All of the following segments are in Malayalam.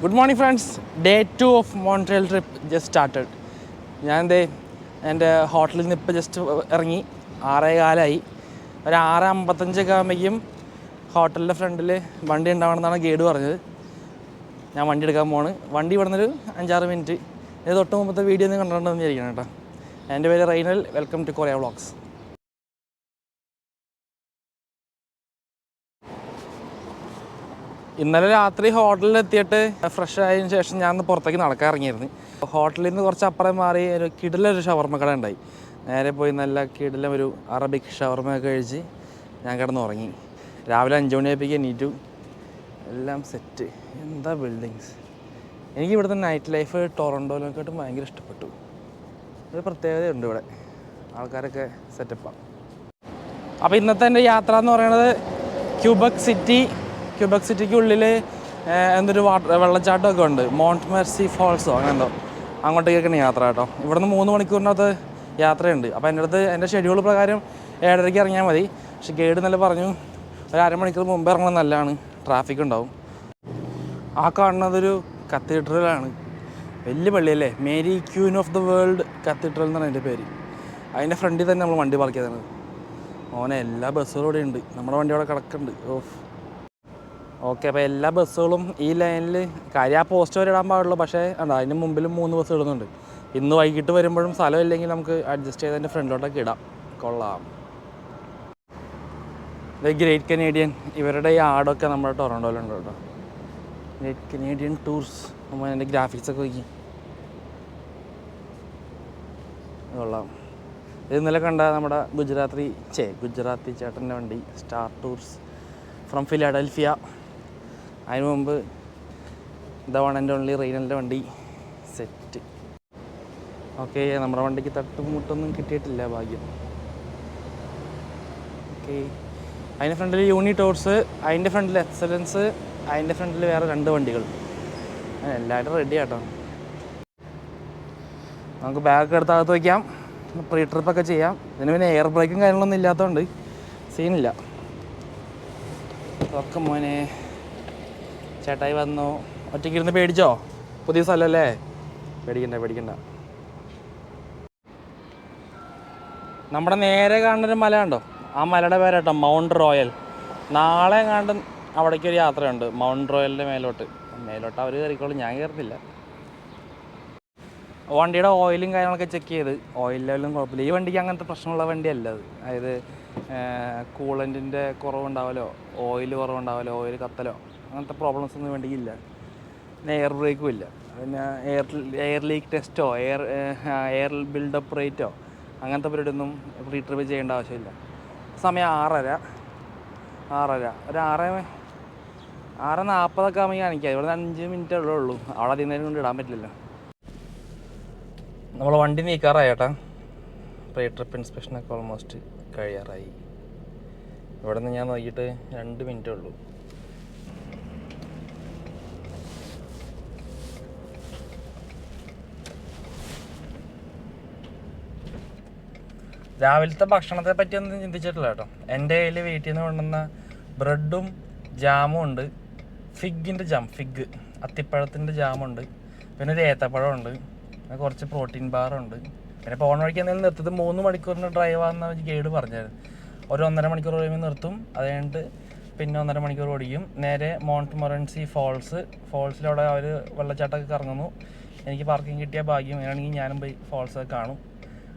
Good morning friends day two of Montreal trip just started ഞാൻ എന്തേ എന്റെ ഹോട്ടലിൽ നിന്ന് ഇപ്പോൾ ജസ്റ്റ് ഇറങ്ങി. ആറേ കാലമായി ഒരു ആറ് അമ്പത്തഞ്ചൊക്കെ ആകുമ്പോഴേക്കും ഹോട്ടലിന്റെ ഫ്രണ്ടിൽ വണ്ടി ഉണ്ടാവണമെന്നാണ് ഗൈഡ് പറഞ്ഞത്. ഞാൻ വണ്ടി എടുക്കാൻ പോണ് വണ്ടി ഇവിടുന്നൊരു അഞ്ചാറ് മിനിറ്റ്. ഇത് തൊട്ട് മുമ്പത്തെ വീഡിയോ ഒന്ന് കണ്ടിട്ടുണ്ടെന്ന് വിചാരിക്കണം കേട്ടോ. എന്റെ പേര് റൈനൽ. വെൽക്കം ടു കൊറിയ വ്ളോഗ്സ് ഇന്നലെ രാത്രി ഹോട്ടലിൽ എത്തിയിട്ട് ഫ്രഷ് ആയതിനു ശേഷം ഞാൻ പുറത്തേക്ക് നടക്കാൻ ഇറങ്ങിയിരുന്നു. ഹോട്ടലിൽ നിന്ന് കുറച്ച് അപ്പുറം മാറി ഒരു കിടിലൊരു ഷവർമ്മ കട ഉണ്ടായി. നേരെ പോയി നല്ല കിടിലം ഒരു അറബിക് ഷവർമ്മ ഒക്കെ കഴിച്ച് ഞാൻ കിടന്ന് ഉറങ്ങി. രാവിലെ അഞ്ച് മണിയായപ്പോഴേക്ക് എണീറ്റു. എല്ലാം സെറ്റ് എന്താ ബിൽഡിങ്സ് എനിക്ക് ഇവിടുത്തെ നൈറ്റ് ലൈഫ് ടൊറന്റോയിലേക്കാട്ടും ഭയങ്കര ഇഷ്ടപ്പെട്ടു. ഒരു പ്രത്യേകതയുണ്ട് ഇവിടെ. ആൾക്കാരൊക്കെ സെറ്റപ്പാണ് അപ്പോൾ ഇന്നത്തെ എന്റെ യാത്ര എന്ന് പറയുന്നത് ക്യൂബക് സിറ്റി ക്യൂബക് സിറ്റിക്കുള്ളിൽ എന്തൊരു വാട്ടർ വെള്ളച്ചാട്ടമൊക്കെ ഉണ്ട്. മോണ്ട് മെർസി ഫോൾസോ അങ്ങനെ എന്തോ അങ്ങോട്ടേക്കാണ് യാത്ര കേട്ടോ. ഇവിടുന്ന് മൂന്ന് മണിക്കൂറിനകത്ത് യാത്രയുണ്ട്. അപ്പോൾ എന്റെ അടുത്ത് എന്റെ ഷെഡ്യൂൾ പ്രകാരം ഏഴരയ്ക്ക് ഇറങ്ങിയാൽ മതി. പക്ഷെ ഗൈഡ് നല്ല പറഞ്ഞു ഒരു അരമണിക്കൂർ മുമ്പ് ഇറങ്ങണം നല്ലതാണ്. ട്രാഫിക് ഉണ്ടാവും. ആ കാണുന്നതൊരു കത്തീഡ്രലാണ്. വലിയ പള്ളിയല്ലേ? Mary Queen of the World Cathedral എന്നാണ് എന്റെ പേര്. അതിന്റെ ഫ്രണ്ടിൽ തന്നെ നമ്മൾ വണ്ടി പാർക്ക് ചെയ്തത്. ഓനെ എല്ലാ ബസ്സുകളും ഇവിടെ ഉണ്ട്. നമ്മുടെ വണ്ടി അവിടെ കിടക്കുന്നുണ്ട്. ഓഫ്. ഓക്കെ അപ്പോൾ എല്ലാ ബസ്സുകളും ഈ ലൈനിൽ കാര്യം ആ പോസ്റ്റ് വരെ ഇടാൻ പാടുള്ളൂ. പക്ഷേ എന്താ അതിന് മുമ്പിലും മൂന്ന് ബസ് ഇടുന്നുണ്ട്. ഇന്ന് വൈകിട്ട് വരുമ്പോഴും സ്ഥലമില്ലെങ്കിൽ നമുക്ക് അഡ്ജസ്റ്റ് ചെയ്ത് അതിന്റെ ഫ്രണ്ടിലോട്ടൊക്കെ ഇടാം. കൊള്ളാം. ദ ഗ്രേറ്റ് കനേഡിയൻ ഇവരുടെ ഈ ആടൊക്കെ നമ്മുടെ ടൊറണ്ടോയിലുണ്ട് കേട്ടോ. ഗ്രേറ്റ് കനേഡിയൻ ടൂർസ് നമ്മൾ അതിന്റെ ഗ്രാഫിക്സ് ഒക്കെ നോക്കി. കൊള്ളാം. ഇത് ഇന്നലെ കണ്ട നമ്മുടെ ഗുജറാത്തി ചേ ഗുജറാത്തി ചേട്ടന്റെ വണ്ടി സ്റ്റാർ ടൂർസ് ഫ്രം ഫിലാഡൽഫിയ അതിന് മുമ്പ് ദ വൺ ആൻഡ് ഓൺലി റെയിനലിന്റെ വണ്ടി സെറ്റ്. ഓക്കെ നമ്മുടെ വണ്ടിക്ക് തട്ടും മുട്ടൊന്നും കിട്ടിയിട്ടില്ല ഭാഗ്യം. ഓക്കെ. അതിന്റെ ഫ്രണ്ടിൽ യൂണി ടോർസ് അതിന്റെ ഫ്രണ്ടിൽ എക്സലൻസ് അതിന്റെ ഫ്രണ്ടിൽ വേറെ രണ്ട് വണ്ടികൾ. എല്ലാവരും റെഡി ആട്ടോ. നമുക്ക് ബാഗ് എടുത്ത് അകത്ത് വയ്ക്കാം പ്രീ ട്രിപ്പൊക്കെ ചെയ്യാം. ഇതിന് പിന്നെ എയർ ബ്രേക്കും കാര്യങ്ങളൊന്നും ഇല്ലാത്തതുകൊണ്ട് സീനില്ല ഓക്കെ മോനെ. ചേട്ടായി വന്നു. ഒറ്റയ്ക്ക് ഇരുന്ന് പേടിച്ചോ? പുതിയ സ്ഥലമല്ലേ പേടിക്കണ്ട പേടിക്കണ്ട. നമ്മുടെ നേരെ കാണുന്നൊരു മല ഉണ്ടോ ആ മലയുടെ പേരാട്ടോ മൗണ്ട് റോയൽ. നാളെ കണ്ട് അവിടേക്ക് ഒരു യാത്രയുണ്ട്. മൗണ്ട് റോയലിന്റെ മേലോട്ട്. മേലോട്ട് അവർ കയറിക്കോളും. ഞാൻ കയറുന്നില്ല വണ്ടിയുടെ ഓയിലും കാര്യങ്ങളൊക്കെ ചെക്ക് ചെയ്ത്. ഓയിൽ ലെവലും കുഴപ്പമില്ല. ഈ വണ്ടിക്ക് അങ്ങനത്തെ പ്രശ്നമുള്ള വണ്ടിയല്ല അത്. അതായത് കൂളന്റിന്റെ കുറവുണ്ടാവലോ? ഓയിൽ കുറവുണ്ടാവലോ? ഓയിൽ കത്തലോ? അങ്ങനത്തെ പ്രോബ്ലംസ് ഒന്നും വണ്ടിക്കില്ല പിന്നെ എയർ ബ്രേക്കും ഇല്ല. പിന്നെ എയർ എയർ ലീക്ക് ടെസ്റ്റോ എയർ എയർ ബിൽഡപ്പ് റേറ്റോ അങ്ങനത്തെ പരിപാടിയൊന്നും പ്രീ ട്രിപ്പ് ചെയ്യേണ്ട ആവശ്യമില്ല. സമയം ആറര. ആറര. ഒരു ആറ് ആറ് നാൽപ്പതൊക്കെ ആകുമ്പോൾ കാണിക്കാം. ഇവിടെ അഞ്ച് മിനിറ്റേ ഉള്ളൂ. അവിടെ അധികം നേരം കൊണ്ട് ഇടാൻ പറ്റില്ലല്ലോ. നമ്മൾ വണ്ടി നീക്കാറായി ചേട്ടാ പ്രീ ട്രിപ്പ് ഇൻസ്പെക്ഷനൊക്കെ ഓൾമോസ്റ്റ് കഴിയാറായി. ഇവിടെ നിന്ന് ഞാൻ നോക്കിയിട്ട് രണ്ട് മിനിറ്റേ ഉള്ളൂ. രാവിലത്തെ ഭക്ഷണത്തെ പറ്റി ഒന്നും ചിന്തിച്ചിട്ടില്ല കേട്ടോ. എന്റെ കയ്യിൽ വീട്ടിൽ നിന്ന് കൊണ്ടുവന്ന ബ്രെഡും ജാമും ഉണ്ട്. ഫിഗിന്റെ ജാം ഫിഗ്. അത്തിപ്പഴത്തിന്റെ ജാമുണ്ട്. പിന്നെ ഒരു ഏത്തപ്പഴമുണ്ട് പിന്നെ കുറച്ച് പ്രോട്ടീൻ ബാറുണ്ട് പിന്നെ പോണ വഴിക്ക് എന്തെങ്കിലും നിർത്തത് മൂന്ന് മണിക്കൂറിന്റെ ഡ്രൈവാന്ന് ഗൈഡ് പറഞ്ഞത്. ഒരു ഒന്നര മണിക്കൂർ കഴിയുമ്പോൾ നിർത്തും. അത് കഴിഞ്ഞിട്ട് പിന്നെ ഒന്നര മണിക്കൂർ ഓടിക്കും. നേരെ മൗണ്ട് മൊറൻസി ഫോൾസ് ഫോൾസിലവിടെ അവർ വെള്ളച്ചാട്ടമൊക്കെ കറങ്ങുന്നു. എനിക്ക് പാർക്കിംഗ് കിട്ടിയ ഭാഗ്യം. അങ്ങനെയാണെങ്കിൽ ഞാനും പോയി ഫോൾസ് കാണും.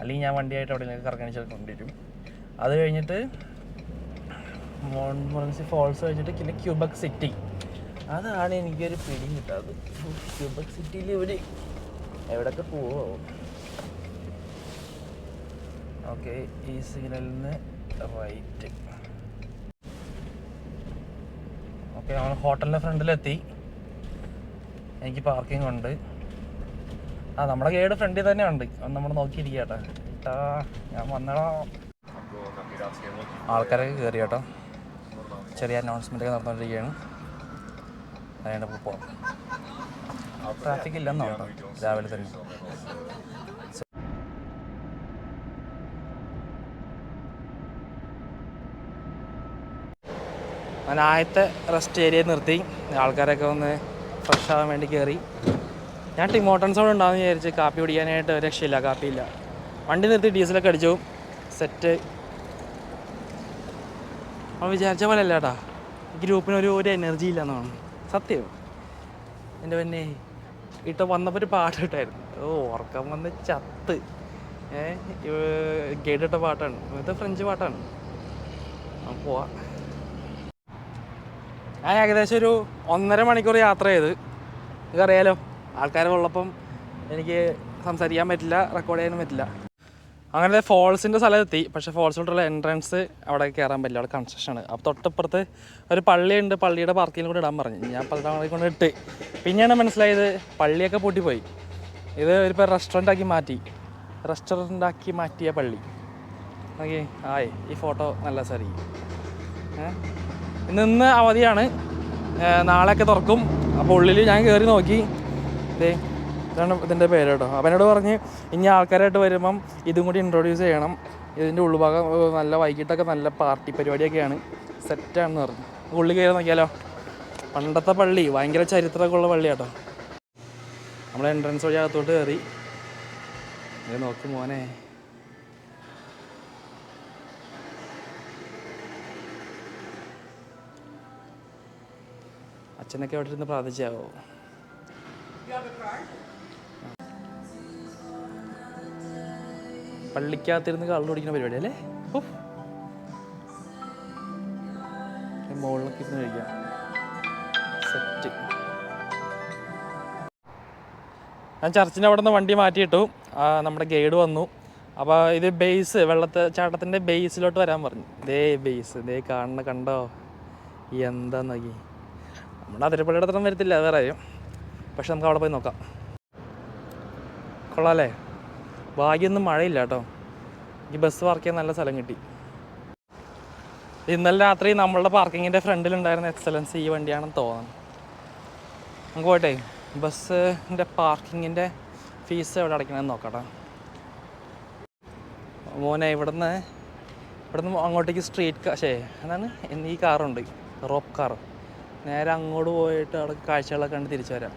അല്ലെങ്കിൽ ഞാൻ വണ്ടിയായിട്ട് എവിടെയെങ്കിലും കറങ്ങണിച്ച് കൊണ്ടുവരും. അത് കഴിഞ്ഞിട്ട് മൗണ്ട് മൊറൻസി ഫോൾസ് കഴിഞ്ഞിട്ട് പിന്നെ ക്യൂബക് സിറ്റി അതാണ് എനിക്കൊരു പിടി കിട്ടാത്തത്. ക്യൂബക് സിറ്റിയിൽ ഇവർ എവിടെയൊക്കെ പോവോ? ഓക്കെ ഈ സിഗ്നലിൽ നിന്ന് റൈറ്റ് ഓക്കെ നമ്മൾ ഹോട്ടലിന്റെ ഫ്രണ്ടിലെത്തി. എനിക്ക് പാർക്കിംഗ് ഉണ്ട്. ആ നമ്മുടെ ഗൈഡ് ഫ്രണ്ടിൽ തന്നെ ഉണ്ട് നമ്മൾ നോക്കിയിരിക്കട്ടെ ഞാൻ വന്നടാ. ആൾക്കാരൊക്കെ കയറി കേട്ടോ. ചെറിയ അനൗൺസ്മെന്റ് ഒക്കെ നടന്നുകൊണ്ടിരിക്കുകയാണ് അതുകൊണ്ട് പോവാം ട്രാഫിക് ഇല്ലെന്നോ രാവിലെ തന്നെ. ഞാൻ ആദ്യത്തെ റെസ്റ്റ് ഏരിയ നിർത്തി. ആൾക്കാരൊക്കെ ഒന്ന് ഫ്രഷ് ആവാൻ വേണ്ടി കയറി ഞാൻ ടിമോട്ടൻസോട് ഉണ്ടാകുന്ന വിചാരിച്ച് കാപ്പി കുടിക്കാനായിട്ട് രക്ഷയില്ല കാപ്പിയില്ല. വണ്ടി നിർത്തി ഡീസലൊക്കെ അടിച്ചു. സെറ്റ് അവൻ വിചാരിച്ച പോലെ അല്ല കേട്ടാ ഈ ഗ്രൂപ്പിന് ഒരു എനർജി ഇല്ല എന്നാണ്. സത്യം. എന്റെ പിന്നെ ഇട്ട് വന്നപ്പോൾ ഒരു പാട്ട് ഇട്ടായിരുന്നു ഓ ഉറക്കം വന്ന് ചത്ത്. ഏഹ് ഗൈഡ് ഇട്ട പാട്ടാണ്. ഇത് ഫ്രഞ്ച് പാട്ടാണ്. പോവാ. ഞാൻ ഏകദേശം ഒരു ഒന്നര മണിക്കൂർ യാത്ര ചെയ്ത്. നിങ്ങൾക്കറിയാലോ ആൾക്കാർ ഉള്ളപ്പം എനിക്ക് സംസാരിക്കാൻ പറ്റില്ല റെക്കോർഡ് ചെയ്യാനും പറ്റില്ല. അങ്ങനെ ഫോൾസിന്റെ സ്ഥലത്തെത്തി. പക്ഷേ ഫോൾസിലോട്ടുള്ള എൻട്രൻസ് അവിടെ കയറാൻ പറ്റില്ല. അവിടെ കൺസ്ട്രക്ഷൻ ആണ്. അപ്പോൾ തൊട്ടപ്പുറത്ത് ഒരു പള്ളിയുണ്ട്. പള്ളിയുടെ പാർക്കിൽ കൂടെ ഇടാൻ പറഞ്ഞു. ഞാൻ പലതവണ കൊണ്ട് ഇട്ട്. പിന്നെയാണ് മനസ്സിലായത് പള്ളിയൊക്കെ പൂട്ടിപ്പോയി. ഇത് ഒരു റെസ്റ്റോറന്റ് ആക്കി മാറ്റി. റെസ്റ്റോറന്റ് ആക്കി മാറ്റിയ പള്ളി. ഓക്കെ ആയി ഈ ഫോട്ടോ നല്ല സാരിക്കും ഇന്ന് അവധിയാണ്. നാളെയൊക്കെ തുറക്കും. അപ്പോൾ ഉള്ളിൽ ഞാൻ കയറി നോക്കി. ദേ ഇതാണ് ഇതിന്റെ പേര് കേട്ടോ അപ്പം എന്നോട് പറഞ്ഞ് ഇനി ആൾക്കാരായിട്ട് വരുമ്പം ഇതും കൂടി ഇൻട്രൊഡ്യൂസ് ചെയ്യണം. ഇതിന്റെ ഉൾഭാഗം നല്ല വൈകിട്ടൊക്കെ നല്ല പാർട്ടി പരിപാടിയൊക്കെയാണ്. സെറ്റാണെന്ന് പറഞ്ഞു. ഉള്ളിൽ കയറി നോക്കിയാലോ? പണ്ടത്തെ പള്ളി ഭയങ്കര ചരിത്രമൊക്കെ ഉള്ള പള്ളി കേട്ടോ നമ്മൾ എൻട്രൻസ് വഴി അകത്തോട്ട് കയറി. ഇത് നോക്ക് മോനെ. അച്ഛനൊക്കെ അവിടെ ഇരുന്ന് പ്രാർത്ഥിച്ചാവോ? പള്ളിക്കകത്തിരുന്ന് കള്ളു കുടിക്കുന്ന പരിപാടി അല്ലേ? മുകളിലൊക്കെ ഇരുന്ന് കഴിക്കാം. സെറ്റ് ഞാൻ ചർച്ചിന്റെ അവിടെ നിന്ന് വണ്ടി മാറ്റിയിട്ടു. നമ്മുടെ ഗൈഡ് വന്നു. അപ്പോൾ ഇത് ബേസ് വെള്ളത്തെ ചാട്ടത്തിന്റെ ബേസിലോട്ട് വരാൻ പറഞ്ഞു. ദേ ബേസ് ദേ കാണണ കണ്ടോ? എന്താ നോക്കി നമ്മുടെ അതിരപ്പള്ളിയുടെ അത്രയും വരത്തില്ല വേറെ കാര്യം. പക്ഷെ നമുക്ക് അവിടെ പോയി നോക്കാം. കൊള്ളാല്ലേ? ഭാഗ്യമൊന്നും മഴയില്ല കേട്ടോ. ഈ ബസ് പാർക്ക് ചെയ്യാൻ നല്ല സ്ഥലം കിട്ടി. ഇന്നലെ രാത്രി നമ്മളുടെ പാർക്കിങ്ങിന്റെ ഫ്രണ്ടിലുണ്ടായിരുന്ന എക്സലൻസ് ഈ വണ്ടിയാണെന്ന് തോന്നുന്നു. നമുക്ക് പോയിട്ടെ ബസ്സിന്റെ പാർക്കിങ്ങിന്റെ ഫീസ് എവിടെ അടയ്ക്കണമെന്ന് നോക്കട്ടെ. മോനെ ഇവിടുന്ന് ഇവിടുന്ന് അങ്ങോട്ടേക്ക് സ്ട്രീറ്റ് കാ ശേ എന്താണ് എന്നീ കാറുണ്ട് റോപ്പ് കാർ നേരെ അങ്ങോട്ട് പോയിട്ട് അവിടെ കാഴ്ചകളൊക്കെ കണ്ട് തിരിച്ചു വരാം.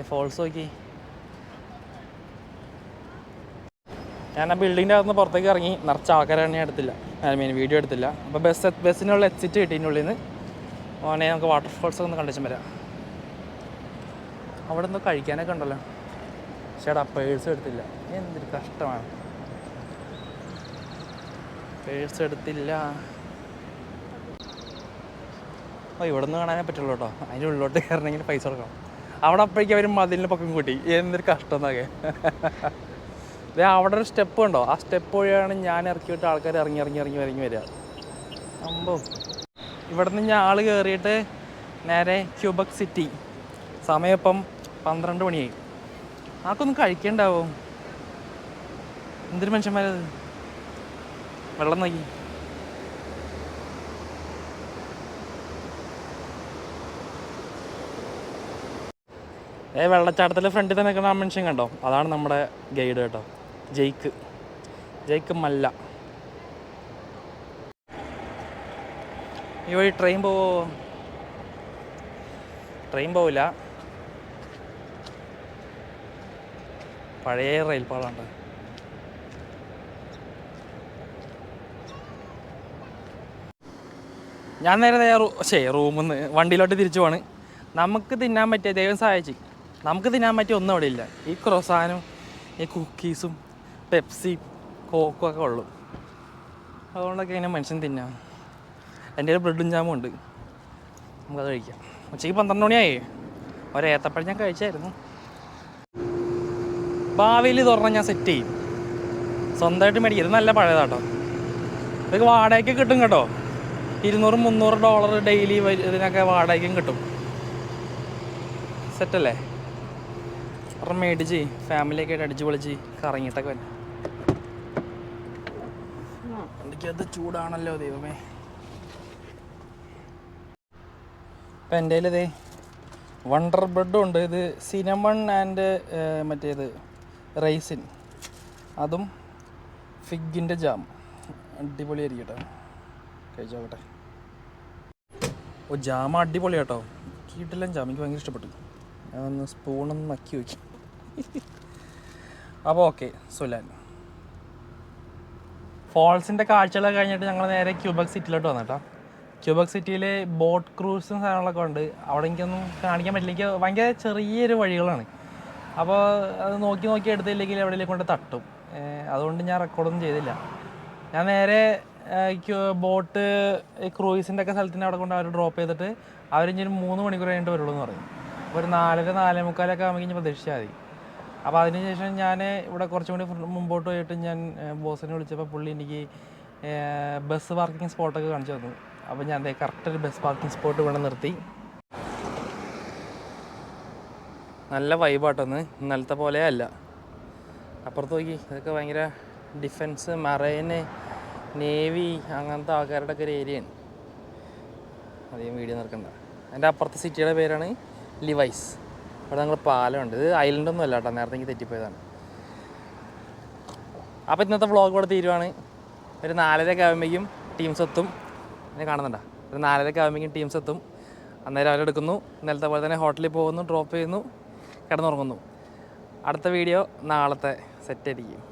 ഫോൾസ് നോക്കി. ഞാൻ ആ ബിൽഡിങ്ങിന്റെ അകത്ത് പുറത്തേക്ക് ഇറങ്ങി. നിറച്ച ആൾക്കാരെ ഞാൻ എടുത്തില്ല. ഐ മീൻ വീഡിയോ എടുത്തില്ല. അപ്പോൾ ബസ് ബസ്സിനുള്ള എക്സിറ്റ് കിട്ടി ഉള്ളിൽ നിന്ന് മോനെ നമുക്ക് വാട്ടർഫോൾസ് ഒന്ന് കണ്ടിച്ചും വരാം. അവിടെ നിന്ന് കഴിക്കാനൊക്കെ ഉണ്ടല്ലോ. ചേട്ടാ പേഴ്സ് എടുത്തില്ല. എന്തൊരു കഷ്ടമാണ്. പേഴ്സ് എടുത്തില്ല. ഓ ഇവിടെ നിന്ന് കാണാനേ പറ്റുള്ളൂ കേട്ടോ. അതിന്റെ ഉള്ളിലോട്ട് കയറണമെങ്കിൽ പൈസ കൊടുക്കണം. അവിടെ അപ്പോഴേക്കും അവർ മതിലിന് പക്കം കൂട്ടി. എന്തൊരു കഷ്ടം എന്നൊക്കെ. ദേ അവിടെ ഒരു സ്റ്റെപ്പ് ഉണ്ടോ ആ സ്റ്റെപ്പ് വഴിയാണ് ഞാൻ ഇറക്കി വിട്ട് ആൾക്കാർ ഇറങ്ങി ഇറങ്ങി ഇറങ്ങി ഇറങ്ങി വരിക. അമ്പോ. ഇവിടെ നിന്ന് ഞാൻ ആൾ കയറിയിട്ട് നേരെ ക്യൂബക് സിറ്റി. സമയം ഇപ്പം പന്ത്രണ്ട് മണിയായി. ആർക്കൊന്നും കഴിക്കണ്ടാവും? എന്തൊരു മനുഷ്യന്മാരത്? വെള്ളം നോക്കി. ഏ വെള്ളച്ചാട്ടത്തിൽ ഫ്രണ്ടിൽ തന്നെ നിൽക്കുന്ന ആ മനുഷ്യൻ കണ്ടോ? അതാണ് നമ്മുടെ ഗൈഡ് കേട്ടോ. ജയ്ക്ക്. ജയ്ക്ക് മല്ല. ഈ വഴി ട്രെയിൻ പോവോ ട്രെയിൻ പോവില്ല. പഴയ റെയിൽപാളുണ്ട് ഞാൻ നേരെ നേരെ ശേ റൂമിൽ നിന്ന് വണ്ടിയിലോട്ട് തിരിച്ചു പോവാണ്. നമുക്ക് തിന്നാൻ പറ്റിയ ദൈവം സഹായിച്ച്. നമുക്ക് തിന്നാൻ പറ്റിയ ഒന്നും അവിടെ ഇല്ല. ഈ ക്രോസാനും ഈ കുക്കീസും പെപ്സി കോക്കും ഒക്കെ ഉള്ളു. അതുകൊണ്ടൊക്കെ ഇങ്ങനെ മനുഷ്യൻ തിന്നാം. എന്റെ ഒരു ബ്രെഡും ജാമും ഉണ്ട്. നമുക്കത് കഴിക്കാം. ഉച്ചയ്ക്ക് പന്ത്രണ്ട് മണിയായി. ഒരേത്തപ്പഴം ഞാൻ കഴിച്ചായിരുന്നു. ഭാവിയിൽ തുറന്നാൽ ഞാൻ സെറ്റ് ചെയ്യും. സ്വന്തമായിട്ട് മേടിക്കും. ഇത് നല്ല പഴയതാട്ടോ. ഇതൊക്കെ വാടകയ്ക്ക് കിട്ടും കേട്ടോ. ഇരുന്നൂറ് മുന്നൂറ് ഡോളർ ഡെയിലി ഇതിനൊക്കെ വാടകയ്ക്കും കിട്ടും. സെറ്റല്ലേ ഒരെണ്ണം മേടിച്ച് ഫാമിലിയൊക്കെ ആയിട്ട് അടിച്ചു പൊളിച്ച് കറങ്ങിയിട്ടൊക്കെ വരാം അത് ചൂടാണല്ലോ ദൈവമേ. ഇപ്പം എന്റെ ഇതേ വണ്ടർ ബ്രെഡും ഉണ്ട്. ഇത് സിനമൺ ആൻഡ് മറ്റേത് റൈസിൻ അതും ഫിഗിന്റെ ജാം അടിപൊളിയായിരിക്കും കേട്ടോ. കഴിച്ചോട്ടെ ഓ ജാം അടിപൊളി കേട്ടോ കീട്ടില്ല ജാം എനിക്ക് ഭയങ്കര ഇഷ്ടപ്പെട്ടു. ഞാൻ ഒന്ന് സ്പൂണൊന്ന് നക്കി വയ്ക്കും അപ്പോൾ ഓക്കെ സുലാൻ. ഫോൾസിന്റെ കാഴ്ചകളൊക്കെ കഴിഞ്ഞിട്ട് ഞങ്ങൾ നേരെ ക്യൂബക് സിറ്റിയിലോട്ട് വന്നിട്ടോ. ക്യൂബക് സിറ്റിയിൽ ബോട്ട് ക്രൂസും സാധനങ്ങളൊക്കെ ഉണ്ട്. അവിടെ എനിക്കൊന്നും കാണിക്കാൻ പറ്റില്ല. എനിക്ക് ഭയങ്കര ചെറിയൊരു വഴികളാണ്. അപ്പോൾ അത് നോക്കി നോക്കി എടുത്തില്ലെങ്കിൽ എവിടെയെങ്കിലും കൊണ്ട് തട്ടും. അതുകൊണ്ട് ഞാൻ റെക്കോർഡൊന്നും ചെയ്തില്ല. ഞാൻ നേരെ ബോട്ട് ക്രൂയിസിന്റെ ഒക്കെ സ്ഥലത്തിന്റെ അവിടെ കൊണ്ട് അവർ ഡ്രോപ്പ് ചെയ്തിട്ട് അവരിഞ്ഞൊരു മൂന്ന് മണിക്കൂർ കഴിഞ്ഞിട്ട് വരുള്ളൂ എന്ന് പറയും. അപ്പോൾ ഒരു നാലര നാലേ മുക്കാലൊക്കെ ആകുമ്പോൾ ഇനി പ്രതീക്ഷിച്ചാൽ മതി. അപ്പോൾ അതിനുശേഷം ഞാൻ ഇവിടെ കുറച്ചും കൂടി മുമ്പോട്ട് പോയിട്ട് ഞാൻ ബോസിനെ വിളിച്ചപ്പോൾ പുള്ളി എനിക്ക് ബസ് പാർക്കിംഗ് സ്പോട്ടൊക്കെ കാണിച്ചു തന്നു. അപ്പോൾ ഞാൻ അതേ കറക്റ്റ് ഒരു ബസ് പാർക്കിംഗ് സ്പോട്ട് ഇവിടെ നിർത്തി. നല്ല വൈബാട്ടൊന്ന് ഇന്നലത്തെ പോലെ അല്ല. അപ്പുറത്ത് നോക്കി. ഇതൊക്കെ ഭയങ്കര ഡിഫൻസ് മറൈന് നേവി അങ്ങനത്തെ ആൾക്കാരുടെ ഒക്കെ ഒരു ഏരിയയാണ് അധികം വീഡിയോ നിർക്കണ്ട എന്റെ അപ്പുറത്തെ സിറ്റിയുടെ പേരാണ് ലിവൈസ് ഇവിടെ ഞങ്ങൾ പാലമുണ്ട്. ഇത് ഐലൻഡൊന്നും അല്ല കേട്ടോ. നേരത്തെ എനിക്ക് തെറ്റിപ്പോയതാണ്. അപ്പോൾ ഇന്നത്തെ വ്ളോഗ് ഇവിടെ തീരുവാണ്. ഒരു നാലരയൊക്കെ ആകുമ്പോഴേക്കും ടീംസ് എത്തും. എന്നെ കാണുന്നുണ്ടോ? ഒരു നാലരയൊക്കെ ആകുമ്പോഴേക്കും ടീംസ് എത്തും. അന്നേരം അവരെടുക്കുന്നു ഇന്നലത്തെ പോലെ തന്നെ ഹോട്ടലിൽ പോകുന്നു ഡ്രോപ്പ് ചെയ്യുന്നു കിടന്നുറങ്ങുന്നു. അടുത്ത വീഡിയോ നാളത്തെ സെറ്റ് ആയിരിക്കും.